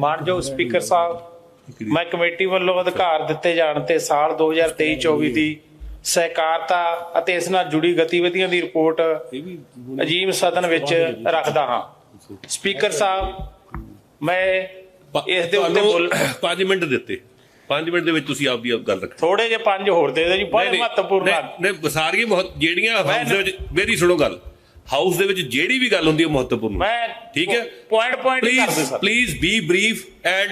ਮਾਨਯੋਗ ਸਪੀਕਰ ਸਾਹਿਬ ਮੈਂ ਕਮੇਟੀ ਵੱਲੋਂ ਅਧਿਕਾਰ ਦਿੱਤੇ ਜਾਣ ਤੇ ਸਾਲ 2023-24 ਦੀ ਸਹਿਕਾਰਤਾ ਅਤੇ ਇਸ ਨਾਲ ਜੁੜੀ ਗਤੀਵਿਧੀਆਂ ਦੀ ਰਿਪੋਰਟ ਅਜੀਮ ਸਦਨ ਵਿੱਚ ਰੱਖਦਾ ਹਾਂ। ਸਪੀਕਰ ਸਾਹਿਬ ਮੈਂ ਇਸ ਦੇ ਉੱਤੇ ਬੋਲ 5 ਮਿੰਟ ਦਿੱਤੇ। 5 ਮਿੰਟ ਦੇ ਵਿੱਚ ਤੁਸੀਂ ਆਪਦੀ ਆਪ ਗੱਲ ਰੱਖੋ। ਥੋੜੇ ਜਿਹੇ ਪੰਜ ਹੋਰ ਦੇ ਦਿਓ ਜੀ ਬੜੇ ਮਹੱਤਵਪੂਰਨ ਆ ਨੇ ਸਾਰੀਆਂ ਬਹੁਤ ਜਿਹੜੀਆਂ ਮੇਰੀ ਸੁਣੋ ਗੱਲ। ਹਾਊਸ ਦੇ ਵਿੱਚ ਜਿਹੜੀ ਵੀ ਗੱਲ ਹੁੰਦੀ ਹੈ ਮਹੱਤਵਪੂਰਨ ਮੈਂ ਠੀਕ ਹੈ? ਪੁਆਇੰਟ ਪੁਆਇੰਟ ਕਰ ਦੇ please sir please be brief and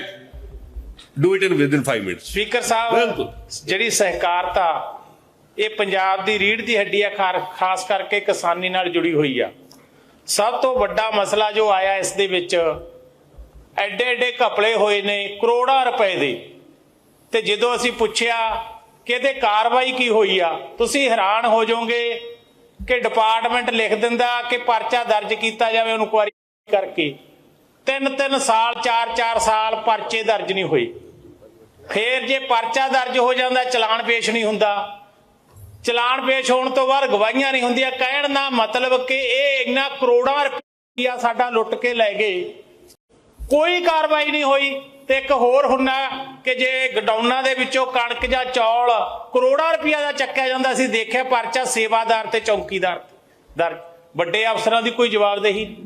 do it in within 5 minutes speaker ਸਾਹਿਬ। ਜਿਹੜੀ ਸਹਿਕਾਰਤਾ ਇਹ ਪੰਜਾਬ ਦੀ ਰੀੜ ਦੀ ਹੱਡੀ ਆ ਖਾਸ ਕਰਕੇ ਕਿਸਾਨੀ ਨਾਲ ਜੁੜੀ ਹੋਈ ਆ। ਸਭ ਤੋਂ ਵੱਡਾ ਮਸਲਾ ਜੋ ਆਇਆ ਇਸ ਦੇ ਵਿੱਚ ਐਡੇ ਐਡੇ ਘਪਲੇ ਹੋਏ ਨੇ ਕਰੋੜਾਂ ਰੁਪਏ ਦੇ। ਤੇ ਜਦੋਂ ਅਸੀਂ ਪੁੱਛਿਆ ਕਿ ਇਹਦੇ ਕਾਰਵਾਈ ਕੀ ਹੋਈ ਆ ਤੁਸੀਂ ਹੈਰਾਨ ਹੋ ਜਾਓਗੇ ਕਿ ਡਿਪਾਰਟਮੈਂਟ ਲਿਖ ਦਿੰਦਾ ਕਿ ਪਰਚਾ ਦਰਜ ਕੀਤਾ ਜਾਵੇ, ਉਹਨੂੰ ਕੁਆਰੀ ਕਰਕੇ। ਤਿੰਨ ਤਿੰਨ ਸਾਲ, ਚਾਰ ਚਾਰ ਸਾਲ ਪਰਚੇ ਦਰਜ ਨਹੀਂ ਹੋਏ। ਫੇਰ ਜੇ ਪਰਚਾ ਦਰਜ ਹੋ ਜਾਂਦਾ, ਚਲਾਨ ਪੇਸ਼ ਨਹੀਂ ਹੁੰਦਾ। ਚਲਾਨ ਪੇਸ਼ ਹੋਣ ਤੋਂ ਬਾਅਦ ਗਵਾਹੀਆਂ ਨਹੀਂ ਹੁੰਦੀਆਂ। ਕਹਿਣ ਦਾ ਮਤਲਬ ਕਿ ਇਹ ਇੰਨਾ ਕਰੋੜਾਂ ਰੁਪਈਆ ਸਾਡਾ ਲੁੱਟ ਕੇ ਲੈ ਗਏ। ਕੋਈ ਕਾਰਵਾਈ ਨਹੀਂ ਹੋਈ। ਤੇ ਇੱਕ ਹੋਰ ਹੁੰਦਾ ਕਿ ਜੇ ਗਡਾਊਨਾਂ ਦੇ ਵਿੱਚੋਂ ਕਣਕ ਜਾਂ ਚੌਲ ਕਰੋੜਾਂ ਰੁਪਈਆ ਦਾ ਚੱਕਿਆ ਜਾਂਦਾ ਸੀ, ਦੇਖਿਆ ਪਰਚਾ ਸੇਵਾਦਾਰ ਤੇ ਚੌਕੀਦਾਰ ਦਰ, ਵੱਡੇ ਅਫਸਰਾਂ ਦੀ ਕੋਈ ਜਵਾਬਦੇਹੀ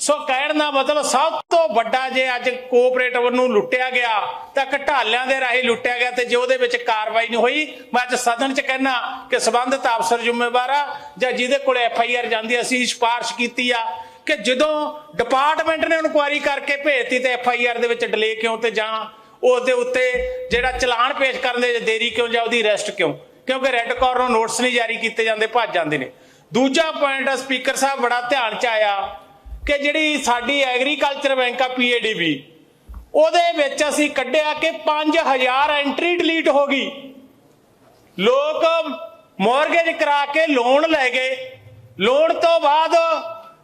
ਸੋ ਕਹਿਣ ਦਾ ਮਤਲਬ ਸਭ ਤੋਂ ਵੱਡਾ ਜੇ ਅੱਜ ਕੋਆਪਰੇਟਿਵ ਨੂੰ ਲੁੱਟਿਆ ਗਿਆ, ਤਾਂ ਘਟਾਲਿਆਂ ਦੇ ਰਾਹੀਂ ਲੁੱਟਿਆ ਗਿਆ ਤੇ ਜੇ ਉਹਦੇ ਵਿੱਚ ਕਾਰਵਾਈ ਨਹੀਂ ਹੋਈ, ਮੈਂ ਅੱਜ ਸਦਨ 'ਚ ਕਹਿਣਾ ਕਿ ਸਬੰਧਤ ਅਫਸਰ ਜ਼ਿੰਮੇਵਾਰ ਆ ਜਾਂ ਜਿਹਦੇ ਕੋਲ ਐਫ ਆਈ ਆਰ ਜਾਂਦੀ ਅਸੀਂ ਸਿਫਾਰਿਸ਼ ਕੀਤੀ ਆ ਕਿ ਜਦੋਂ ਡਿਪਾਰਟਮੈਂਟ ਨੇ ਇਨਕੁਆਇਰੀ ਕਰਕੇ ਭੇਜਤੀ ਤੇ ਐਫ ਆਈ ਆਰ ਦੇ ਵਿੱਚ ਡਿਲੇ ਕਿਉਂ ਤੇ ਜਾਂ ਉਸ ਦੇ ਉੱਤੇ ਜਿਹੜਾ ਚਲਾਨ ਪੇਸ਼ ਕਰਨ ਦੇ ਦੇਰੀ ਕਿਉਂ ਜਾਂ ਉਹਦੀ ਅਰੈਸਟ ਕਿਉਂ? ਕਿਉਂਕਿ ਰੈੱਡ ਕਾਰਨਰ ਨੂੰ ਨੋਟਿਸ ਨਹੀਂ ਜਾਰੀ ਕੀਤੇ ਜਾਂਦੇ, ਭੱਜ ਜਾਂਦੇ ਨੇ। ਦੂਜਾ ਪੁਆਇੰਟ ਸਪੀਕਰ ਸਾਹਿਬ ਬੜਾ ਧਿਆਨ ਚ ਆਇਆ ਕਿ ਜਿਹੜੀ ਸਾਡੀ ਐਗਰੀਕਲਚਰ ਬੈਂਕ ਆ ਪੀਏਡੀਬੀ ਉਹਦੇ ਵਿੱਚ ਅਸੀਂ ਕੱਢਿਆ ਕਿ 5000 ਐਂਟਰੀ ਡਿਲੀਟ ਹੋ ਗਈ। ਲੋਕ ਮੌਰਗੇਜ ਕਰਾ ਕੇ ਲੋਨ ਲੈ ਗਏ। ਲੋਨ ਤੋਂ ਬਾਅਦ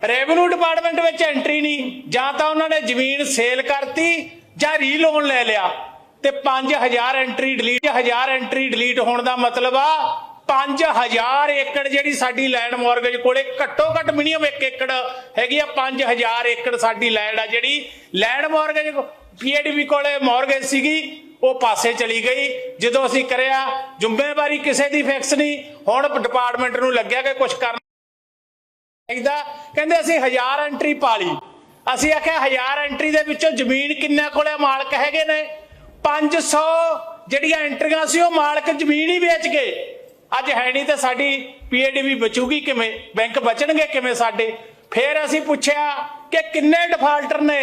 ਰੈਵਨਿਊ ਡਿਪਾਰਟਮੈਂਟ ਵਿੱਚ ਐਂਟਰੀ ਨਹੀਂ। ਜਾਂ ਤਾਂ ਉਹਨਾਂ ਨੇ ਜ਼ਮੀਨ ਸੇਲ ਕਰਤੀ ਜਾਂ ਰੀਲੋਨ ਲੈ ਲਿਆ। ਤੇ 5000 ਐਂਟਰੀ ਡਿਲੀਟ 1000 ਐਂਟਰੀ ਡਿਲੀਟ ਹੋਣ ਦਾ ਮਤਲਬ ਆ 5000 ਏਕੜ ਜਿਹੜੀ ਸਾਡੀ ਲੈਂਡ ਮਾਰਗੇਜ ਕੋਲੇ ਘੱਟੋ ਘੱਟ ਮਿਨੀਮਮ 1 ਏਕੜ ਹੈਗੀ ਆ। 5000 ਏਕੜ ਸਾਡੀ ਲੈਂਡ ਆ ਜਿਹੜੀ ਲੈਂਡ ਮਾਰਗੇਜ ਪੀਏਡੀਬੀ ਕੋਲੇ ਮਾਰਗੇਜ ਸੀਗੀ, ਉਹ ਪਾਸੇ ਚਲੀ ਗਈ। ਜਦੋਂ ਅਸੀਂ ਕਰਿਆ, ਜ਼ਿੰਮੇਵਾਰੀ ਕਿਸੇ ਦੀ ਫਿਕਸ ਨਹੀਂ। ਹੁਣ ਡਿਪਾਰਟਮੈਂਟ ਨੂੰ ਲੱਗਿਆ ਕਿ ਕੁਝ ਕਰਨਾ ਚਾਹੀਦਾ ਕਹਿੰਦੇ ਅਸੀਂ ਹਜ਼ਾਰ ਐਂਟਰੀ ਪਾ ਲਈ। ਅਸੀਂ ਆਖਿਆ ਹਜ਼ਾਰ ਐਂਟਰੀ ਦੇ ਵਿੱਚੋਂ ਜ਼ਮੀਨ ਕਿੰਨਾ ਕੋਲੇ ਮਾਲਕ ਹੈਗੇ ਨੇ। 500 ਜਿਹੜੀਆਂ ਐਂਟਰੀਆਂ ਸੀ, ਉਹ ਮਾਲਕ ਜ਼ਮੀਨ ਹੀ ਵੇਚ ਗਏ। ਅੱਜ ਹੈ ਨਹੀਂ ਤੇ ਸਾਡੀ ਪੀਏਡੀਬੀ ਬਚੂਗੀ ਕਿਵੇਂ? ਬੈਂਕ ਬਚਣਗੇ ਕਿਵੇਂ ਸਾਡੇ? ਫਿਰ ਅਸੀਂ ਪੁੱਛਿਆ ਕਿ ਕਿੰਨੇ ਡਿਫਾਲਟਰ ਨੇ?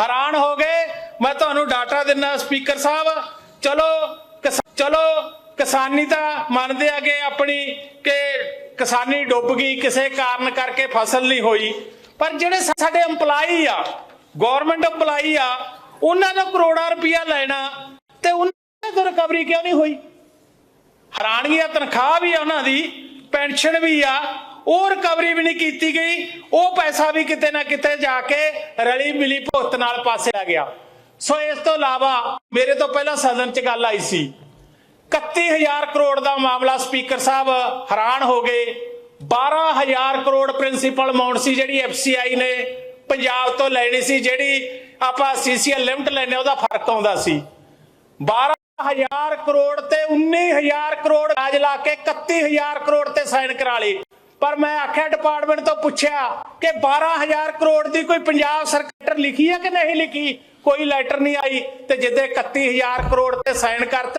ਹੈਰਾਨ ਹੋ ਗਏ। ਮੈਂ ਤੁਹਾਨੂੰ ਡਾਟਾ ਦਿੰਦਾ ਸਪੀਕਰ ਸਾਹਿਬ। ਚਲੋ ਚਲੋ ਕਿਸਾਨੀ ਤਾਂ ਮੰਨਦੇ ਆਗੇ ਆਪਣੀ ਕਿ ਕਿਸਾਨੀ ਡੁੱਬ ਗਈ, ਕਿਸੇ ਕਾਰਨ ਕਰਕੇ ਫਸਲ ਨਹੀਂ ਹੋਈ। ਪਰ ਜਿਹੜੇ ਸਾ- ਸਾਡੇ EMPLOYE ਆ ਗਵਰਨਮੈਂਟ EMPLOYE ਆ, ਉਹਨਾਂ ਦਾ ਕਰੋੜਾਂ ਰੁਪਇਆ ਲੈਣਾ ਤੇ ਉਹਨਾਂ ਤੋਂ ਰਿਕਵਰੀ ਕਿਉਂ ਨਹੀਂ ਹੋਈ? ਹੈਰਾਨਗੀ ਆ, ਤਨਖਾਹ ਵੀ ਆ ਉਹਨਾਂ ਦੀ, ਪੈਨਸ਼ਨ ਵੀ ਆ, ਉਹ ਰਿਕਵਰੀ ਵੀ ਨਹੀਂ ਕੀਤੀ ਗਈ, ਉਹ ਪੈਸਾ ਵੀ ਕਿਤੇ ਨਾ ਕਿਤੇ ਜਾ ਕੇ ਰਲੀ ਮਿਲੀ ਭੁਗਤ ਨਾਲ ਪਾਸੇ ਆ ਗਿਆ। ਸੋ ਇਸ ਤੋਂ ਇਲਾਵਾ ਮੇਰੇ ਤੋਂ ਪਹਿਲਾਂ ਸਦਨ 'ਚ ਗੱਲ ਆਈ ਸੀ 31000 ਕਰੋੜ ਦਾ ਮਾਮਲਾ ਸਪੀਕਰ ਸਾਹਿਬ ਹੈਰਾਨ ਹੋ ਗਏ। 12000 ਕਰੋੜ ਪ੍ਰਿੰਸੀਪਲ ਅਮਾਉਂਟ ਸੀ, ਜਿਹੜੀ ਐਫਸੀਆਈ ਨੇ ਪੰਜਾਬ ਤੋਂ ਲੈਣੀ ਸੀ, ਜਿਹੜੀ ਆਪਾਂ ਸੀਸੀਐਲ ਲਿਮਟ ਲੈਨੇ ਉਹਦਾ ਫ਼ਰਕ ਆਉਂਦਾ ਸੀ। 12000 ਕਰੋੜ ਤੇ 19000 ਕਰੋੜ ਰਾਜ ਲਾ ਕੇ 31000 ਕਰੋੜ ਤੇ ਸਾਈਨ ਕਰਾ ਲਈ ਪਰ ਮੈਂ ਆਖਿਆ, ਡਿਪਾਰਟਮੈਂਟ ਤੋਂ ਪੁੱਛਿਆ ਕਿ 12000 ਕਰੋੜ ਦੀ ਕੋਈ ਪੰਜਾਬ ਸਰਕਾਰ ਲਿਖੀ ਹੈ ਕਿ ਨਹੀਂ ਲਿਖੀ? ਕੋਈ ਲੈਟਰ ਨਹੀਂ ਆਈ ਤੇ ਜਿੱਦੇ 31000 ਕਰੋੜ ਤੇ ਸਾਈਨ ਕਰਤੇ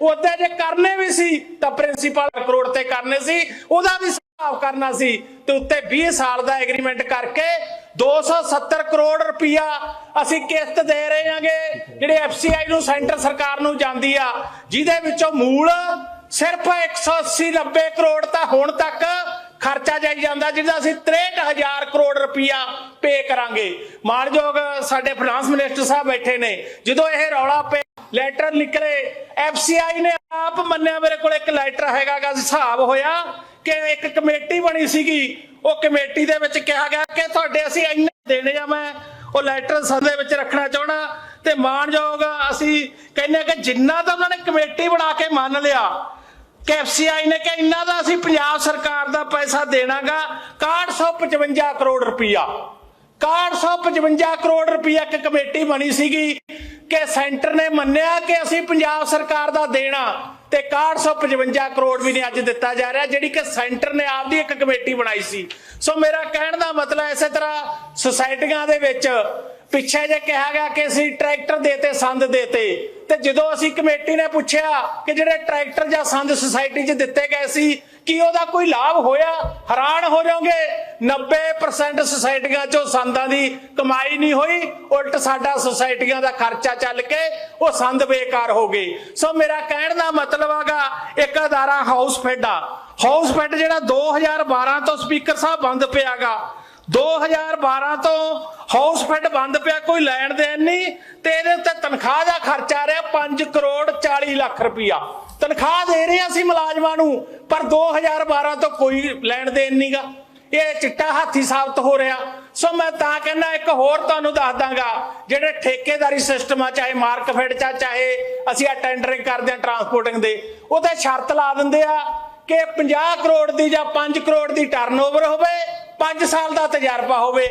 ਉਹਦੇ ਜੇ ਕਰਨੇ ਵੀ ਸੀ, ਤਾਂ ਪ੍ਰਿੰਸੀਪਲ ਕਰੋੜ ਤੇ ਕਰਨੇ ਸੀ, ਉਹਦਾ ਵੀ ਹਿਸਾਬ ਕਰਨਾ ਸੀ, ਤੇ ਉੱਤੇ 20 ਸਾਲ ਦਾ ਐਗਰੀਮੈਂਟ ਕਰਕੇ 270 ਕਰੋੜ ਰੁਪਇਆ ਅਸੀਂ ਕਿਸ਼ਤ ਦੇ ਰਹੇ ਹਾਂਗੇ, ਜਿਹੜੇ ਐਫਸੀਆਈ ਨੂੰ, ਸੈਂਟਰ ਸਰਕਾਰ ਨੂੰ ਜਾਂਦੀ ਆ, ਜਿਹਦੇ ਵਿੱਚੋਂ ਮੂਲ ਸਿਰਫ 180 90 ਕਰੋੜ ਤਾਂ ਹੁਣ ਤੱਕ ਖਰਚਾ ਜਾਈ ਜਾਂਦਾ, ਜਿਹਦਾ ਅਸੀਂ 63000 ਕਰੋੜ ਰੁਪਇਆ ਪੇ ਕਰਾਂਗੇ। ਮਾਨਯੋਗ ਸਾਡੇ ਫਾਈਨਾਂਸ ਮਿਨਿਸਟਰ ਸਾਹਿਬ ਬੈਠੇ ਨੇ, ਜਦੋਂ ਇਹ ਰੌਲਾ ਪੇ ਲੈਟਰ ਨਿਕਲੇ। ਐਫਸੀਆਈ ਨੇ ਆਪ ਮੰਨਿਆ ਮੇਰੇ ਕੋਲ ਇੱਕ ਲੈਟਰ ਹੈਗਾ ਹਿਸਾਬ ਹੋਇਆ ਕਿ ਇੱਕ ਕਮੇਟੀ ਬਣੀ ਸੀਗੀ। ਉਹ ਕਮੇਟੀ ਦੇ ਵਿੱਚ ਕਿਹਾ ਗਿਆ ਕਿ ਤੁਹਾਡੇ ਅਸੀਂ ਇੰਨੇ ਦੇਣੇ ਆ ਮੈਂ ਉਹ ਲੈਟਰ ਸੰਦੇ ਵਿੱਚ ਰੱਖਣਾ ਚਾਹਣਾ ਤੇ ਮਾਨਯੋਗ ਅਸੀਂ ਕਹਿੰਦੇ ਕਿ ਜਿੰਨਾ ਤਾਂ ਉਹਨਾਂ ਨੇ ਕਮੇਟੀ ਬਣਾ ਕੇ ਮੰਨ ਲਿਆ ਕਿ ਐਫਸੀਆਈ ਨੇ ਕਿ ਇੰਨਾ ਦਾ ਅਸੀਂ ਪੰਜਾਬ ਸਰਕਾਰ ਦਾ ਪੈਸਾ ਦੇਣਾਗਾ 6155 ਕਰੋੜ ਰੁਪਇਆ 6155 ਕਰੋੜ ਰੁਪਈਆ ਇੱਕ ਕਮੇਟੀ ਬਣੀ ਸੀਗੀ। ਕਿ ਸੈਂਟਰ ਨੇ ਮੰਨਿਆ ਕਿ ਅਸੀਂ ਪੰਜਾਬ ਸਰਕਾਰ ਦਾ ਦੇਣਾ ਤੇ 6155 ਕਰੋੜ ਵੀ ਨੇ ਅੱਜ ਦਿੱਤਾ ਜਾ ਰਿਹਾ, ਜਿਹੜੀ ਕਿ ਸੈਂਟਰ ਨੇ ਆਪਦੀ ਇੱਕ ਕਮੇਟੀ ਬਣਾਈ ਸੀ। ਸੋ ਮੇਰਾ ਕਹਿਣ ਦਾ ਮਤਲਬ ਇਸੇ ਤਰ੍ਹਾਂ ਸੁਸਾਇਟੀਆਂ ਦੇ ਵਿੱਚ ਪਿੱਛੇ ਜੇ ਕਿਹਾ ਗਿਆ ਕਿ ਅਸੀਂ ਟਰੈਕਟਰ ਦੇਤੇ, ਸੰਦ ਦੇਤੇ, ਤੇ ਜਦੋਂ ਅਸੀਂ ਕਮੇਟੀ ਨੇ ਪੁੱਛਿਆ ਕਿ ਜਿਹੜੇ ਟਰੈਕਟਰ ਜਾਂ ਸੰਦ ਸੁਸਾਇਟੀ 'ਚ ਦਿੱਤੇ ਗਏ ਸੀ, ਕੀ ਉਹਦਾ ਕੋਈ ਲਾਭ ਹੋਇਆ? ਹੈਰਾਨ ਹੋ ਜਾਓਗੇ। 90% ਸੁਸਾਇਟੀਆਂ 'ਚੋਂ ਸੰਦਾਂ ਦੀ ਕਮਾਈ ਨਹੀਂ ਹੋਈ, ਉਲਟ ਸਾਡਾ ਸੁਸਾਇਟੀਆਂ ਦਾ ਖਰਚਾ ਚੱਲ ਕੇ ਉਹ ਸੰਦ ਬੇਕਾਰ ਹੋ ਗਏ। ਸੋ ਮੇਰਾ ਕਹਿਣ ਦਾ ਮਤਲਬ ਹੈਗਾ, ਇੱਕ ਅਦਾਰਾ ਹਾਊਸ ਫੈਡ ਆ। ਹਾਊਸ ਫੈਡ ਜਿਹੜਾ 2012 ਤੋਂ ਸਪੀਕਰ ਸਾਹਿਬ ਬੰਦ ਪਿਆਗਾ 2012 ਤੋਂ ਹਾਊਸ ਬੰਦ ਪਿਆ ਕੋਈ ਲੈਣ ਦੇਣ ਨਹੀਂ ਤੇ ਇਹਦੇ ਉੱਤੇ ਤਨਖਾਹ ਦਾ ਖਰਚਾ ਰਿਹਾ 5 ਕਰੋੜ 40 ਲੱਖ ਰੁਪਇਆ ਤਨਖਾਹ ਦੇ ਰਹੇ ਹਾਂ ਅਸੀਂ ਮੁਲਾਜ਼ਮਾਂ ਨੂੰ ਪਰ 2012 ਤੋਂ ਕੋਈ ਲੈਣ ਦੇਣ ਨਹੀਂਗਾ ਇਹ ਚਿੱਟਾ ਹਾਥੀ ਸਾਬਤ ਹੋ ਰਿਹਾ। ਸੋ ਮੈਂ ਤਾਂ ਕਹਿੰਦਾ ਇੱਕ ਹੋਰ ਤੁਹਾਨੂੰ ਦੱਸ ਦਾਂਗਾ ਜਿਹੜੇ ਠੇਕੇਦਾਰੀ ਸਿਸਟਮ ਆ ਚਾਹੇ ਮਾਰਕਫੈਡ ਚ ਆ, ਚਾਹੇ ਅਸੀਂ ਆ ਟੈਂਡਰਿੰਗ ਕਰਦੇ ਆ ਟਰਾਂਸਪੋਰਟਿੰਗ ਦੇ ਉਹਦੇ ਸ਼ਰਤ ਲਾ ਦਿੰਦੇ ਆ ਕਿ 50 ਕਰੋੜ ਦੀ ਜਾਂ 5 ਕਰੋੜ ਦੀ ਟਰਨਓਵਰ ਹੋਵੇ 5 ਸਾਲ ਦਾ ਤਜਰਬਾ ਹੋਵੇ,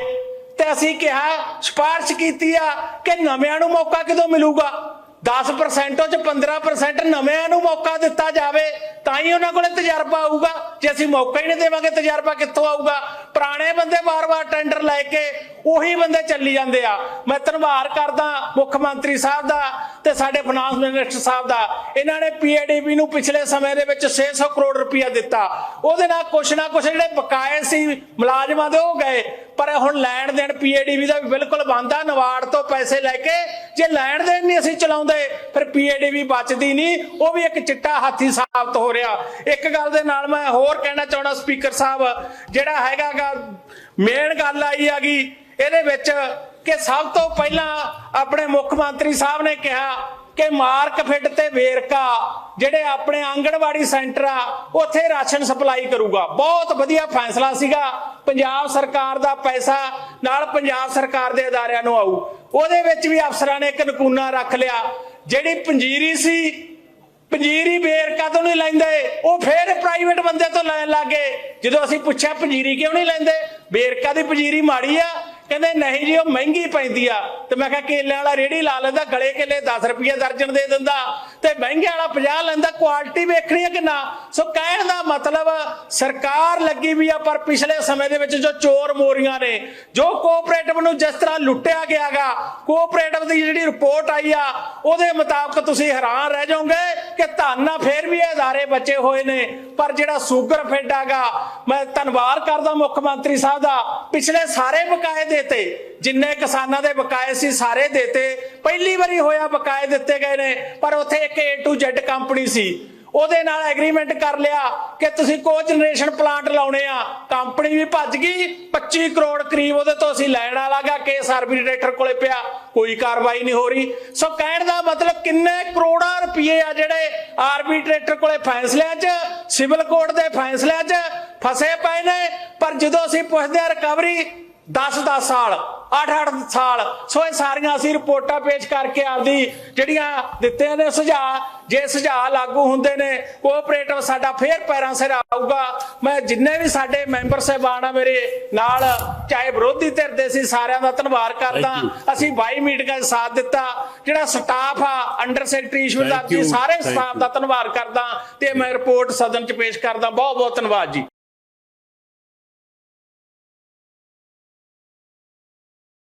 ਤੇ ਅਸੀਂ ਕਿਹਾ, ਸਿਫਾਰਿਸ਼ ਕੀਤੀ ਆ ਕਿ ਨਵਿਆਂ ਨੂੰ ਮੌਕਾ ਕਿਦੋਂ ਮਿਲੂਗਾ? 10% ਚ 15% ਨਵਿਆਂ ਨੂੰ ਮੌਕਾ ਦਿੱਤਾ ਜਾਵੇ, ਤਾਂ ਹੀ ਉਹਨਾਂ ਕੋਲੇ ਤਜਰਬਾ ਆਊਗਾ। ਜੇ ਅਸੀਂ ਮੌਕਾ ਹੀ ਨਹੀਂ ਦੇਵਾਂਗੇ, ਤਜਰਬਾ ਕਿੱਥੋਂ ਆਊਗਾ? ਪੁਰਾਣੇ ਬੰਦੇ ਵਾਰ-ਵਾਰ ਟੈਂਡਰ ਲੈ ਕੇ ਉਹੀ ਬੰਦੇ ਚੱਲੀ ਜਾਂਦੇ ਆ। ਮੈਂ ਧੰਨਵਾਦ ਕਰਦਾ ਮੁੱਖ ਮੰਤਰੀ ਸਾਹਿਬ ਦਾ ਤੇ ਸਾਡੇ ਫਾਈਨਾਂਸ ਮਿਨਿਸਟਰ ਸਾਹਿਬ ਦਾ। ਇਹਨਾਂ ਨੇ ਪੀਏਡੀਬੀ ਨੂੰ ਪਿਛਲੇ ਸਮੇਂ ਦੇ ਵਿੱਚ 600 ਕਰੋੜ ਰੁਪਇਆ ਦਿੱਤਾ। ਉਹਦੇ ਨਾਲ ਕੁਛ ਨਾ ਕੁਛ ਜਿਹੜੇ ਬਕਾਏ ਸੀ ਮੁਲਾਜ਼ਮਾਂ ਦੇ ਉਹ ਗਏ। ਪਰ ਹੁਣ ਲੈਣ ਦੇਣ ਪੀਏਡੀਬੀ ਦਾ ਬਿਲਕੁਲ ਬੰਦ ਆ ਨਵਾੜ ਤੋਂ ਪੈਸੇ ਲੈ ਕੇ ਜੇ ਲੈਣ ਦੇਣ ਨਹੀਂ ਅਸੀਂ ਚਲਾਉਂਦੇ, ਫਿਰ ਪੀਏਡੀਬੀ ਬਚਦੀ ਨਹੀਂ। ਉਹ ਵੀ ਇੱਕ ਚਿੱਟਾ ਹਾਥੀ ਸਾਬਤ ਹੋ ਰਿਹਾ। ਇੱਕ ਗੱਲ ਦੇ ਨਾਲ ਮੈਂ ਹੋਰ ਕਹਿਣਾ ਚਾਹੁੰਦਾ, ਸਪੀਕਰ ਸਾਹਿਬ, ਜਿਹੜਾ ਹੈਗਾਗਾ ਮੇਨ ਗੱਲ ਆਈ ਹੈਗੀ, ਇਹਦੇ ਵਿੱਚ ਕਿ ਸਭ ਤੋਂ ਪਹਿਲਾਂ ਆਪਣੇ ਮੁੱਖ ਮੰਤਰੀ ਸਾਹਿਬ ਨੇ ਕਿਹਾ ਕਿ ਮਾਰਕ ਫਿੱਟ ਤੇ ਵੇਰਕਾ, ਜਿਹੜੇ ਆਪਣੇ ਆਂਗਣਵਾੜੀ ਸੈਂਟਰ ਆ, ਉੱਥੇ ਰਾਸ਼ਨ ਸਪਲਾਈ ਕਰੂਗਾ। ਬਹੁਤ ਵਧੀਆ ਫੈਸਲਾ ਸੀਗਾ। ਪੰਜਾਬ ਸਰਕਾਰ ਦਾ ਪੈਸਾ ਨਾਲ ਪੰਜਾਬ ਸਰਕਾਰ ਦੇ ਅਦਾਰਿਆਂ ਨੂੰ ਆਊ। ਉਹਦੇ ਵਿੱਚ ਵੀ ਅਫਸਰਾਂ ਨੇ ਇੱਕ ਨਕੂਨਾ ਰੱਖ ਲਿਆ। ਜਿਹੜੀ ਪੰਜੀਰੀ ਸੀ, ਪੰਜੀਰੀ ਵੇਰਕਾ ਤੋਂ ਨਹੀਂ ਲੈਂਦੇ, ਉਹ ਫੇਰ ਪ੍ਰਾਈਵੇਟ ਬੰਦੇ ਤੋਂ ਲੈਣ ਲੱਗੇ ਜਦੋਂ ਅਸੀਂ ਪੁੱਛਿਆ, ਪੰਜੀਰੀ ਕਿਉਂ ਨਹੀਂ ਲੈਂਦੇ? ਵੇਰਕਾ ਦੀ ਪੰਜੀਰੀ ਮਾੜੀ ਆ। ਕਹਿੰਦੇ ਨਹੀਂ ਜੀ, ਉਹ ਮਹਿੰਗੀ ਪੈਂਦੀ ਆ। ਤੇ ਮੈਂ ਕਿਹਾ ਕੇਲੇ ਵਾਲਾ ਰੇੜੀ ਲਾ ਲੈਂਦਾ, ਗਲੇ ਕੇਲੇ 10 ਰੁਪਏ ਦਰਜਨ ਦੇ ਦਿੰਦਾ। ਤੇ ਮਹਿੰਗੇ ਵਾਲਾ 50 ਲੈਂਦਾ ਕੁਆਲਿਟੀ ਵੇਖਣੀ ਹੈ ਕਿ ਸੋ ਕਹਿਣ ਦਾ ਮਤਲਬ, ਸਰਕਾਰ ਲੱਗੀ ਵੀ ਆ, ਪਰ ਪਿਛਲੇ ਸਮੇਂ ਦੇ ਵਿੱਚ ਜੋ ਚੋਰ ਮੋਰੀਆਂ ਨੇ, ਜੋ ਕੋਆਪਰੇਟਿਵ ਨੂੰ ਜਿਸ ਤਰ੍ਹਾਂ ਲੁੱਟਿਆ ਗਿਆਗਾ ਕੋਆਪਰੇਟਿਵ ਦੀ ਜਿਹੜੀ ਰਿਪੋਰਟ ਆਈ ਆ, ਉਹਦੇ ਮੁਤਾਬਕ ਤੁਸੀਂ ਹੈਰਾਨ ਰਹਿ ਜਾਓਗੇ ਕਿ ਧੰਨਾ ਫੇਰ ਵੀ ਇਹ ਅਦਾਰੇ ਬਚੇ ਹੋਏ ਨੇ। ਪਰ ਜਿਹੜਾ ਸ਼ੂਗਰ ਫੈਡ ਹੈਗਾ ਮੈਂ ਧੰਨਵਾਦ ਕਰਦਾ ਮੁੱਖ ਮੰਤਰੀ ਸਾਹਿਬ ਦਾ। ਪਿਛਲੇ ਸਾਰੇ ਬਕਾਏ ਦੇ ਦੇਤੇ, ਜਿੰਨੇ ਕਿਸਾਨਾਂ ਦੇ ਬਕਾਏ ਸੀ ਸਾਰੇ ਦੇਤੇ। ਪਹਿਲੀ ਵਾਰੀ ਹੋਇਆ ਬਕਾਏ ਦਿੱਤੇ ਗਏ ਨੇ, ਪਰ ਉੱਥੇ ਇੱਕ A to Z ਕੰਪਨੀ ਸੀ। ਉਹਦੇ ਨਾਲ ਐਗਰੀਮੈਂਟ ਕਰ ਲਿਆ ਕਿ ਤੁਸੀਂ ਕੋ ਜਨਰੇਸ਼ਨ ਪਲਾਂਟ ਲਾਉਣੇ ਆ। ਕੰਪਨੀ ਵੀ ਭੱਜ ਗਈ 25 ਕਰੋੜ ਕਰੀਬ ਉਹਦੇ ਤੋਂ ਅਸੀਂ ਲੈਣ ਵਾਲਾਗਾ ਕੇਸ ਆਰਬਿਟਰੇਟਰ ਕੋਲੇ ਪਿਆ, ਕੋਈ ਕਾਰਵਾਈ ਨਹੀਂ ਹੋ ਰਹੀ। ਸੋ ਕਹਿਣ ਦਾ ਮਤਲਬ ਕਿੰਨੇ ਕਰੋੜਾਂ ਰੁਪਏ ਆ ਜਿਹੜੇ ਆਰਬੀਟਰੇਟਰ ਕੋਲੇ ਫੈਸਲਿਆਂ 'ਚ, ਸਿਵਲ ਕੋਰਟ ਦੇ ਫੈਸਲਿਆਂ 'ਚ ਫਸੇ ਪਏ ਨੇ। ਪਰ ਜਦੋਂ ਅਸੀਂ ਪੁੱਛਦੇ ਆ ਰਿਕਵਰੀ 10-10 ਸਾਲ 8-8 ਸਾਲ। ਸੋ ਇਹ ਸਾਰੀਆਂ ਅਸੀਂ ਰਿਪੋਰਟਾਂ ਪੇਸ਼ ਕਰਕੇ ਆਪਦੀ ਜਿਹੜੀਆਂ ਦਿੱਤੇ ਨੇ ਸੁਝਾਅ ਜੇ ਸੁਝਾਅ ਲਾਗੂ ਹੁੰਦੇ ਨੇ ਕੋਆਪਰੇਟਿਵ ਸਾਡਾ ਫੇਰ ਪੈਰਾਂ ਸਿਰ ਆਊਗਾ। ਮੈਂ ਜਿੰਨੇ ਵੀ ਸਾਡੇ ਮੈਂਬਰ ਸਾਹਿਬਾਨ ਆ ਮੇਰੇ ਨਾਲ ਚਾਹੇ ਵਿਰੋਧੀ ਧਿਰ ਦੇ ਸੀ ਸਾਰਿਆਂ ਦਾ ਧੰਨਵਾਦ ਕਰਦਾ. ਅਸੀਂ 22 ਮੀਟਿੰਗਾਂ 'ਚ ਸਾਥ ਦਿੱਤਾ। ਜਿਹੜਾ ਸਟਾਫ ਆ ਅੰਡਰ ਸੈਕਟਰੀ Thank ਜੀ. ਸਾਰੇ ਸਟਾਫ. ਦਾ ਧੰਨਵਾਦ ਕਰਦਾ ਤੇ ਮੈਂ ਰਿਪੋਰਟ ਸਦਨ 'ਚ ਪੇਸ਼ ਕਰਦਾ। ਬਹੁਤ ਬਹੁਤ ਧੰਨਵਾਦ ਜੀ।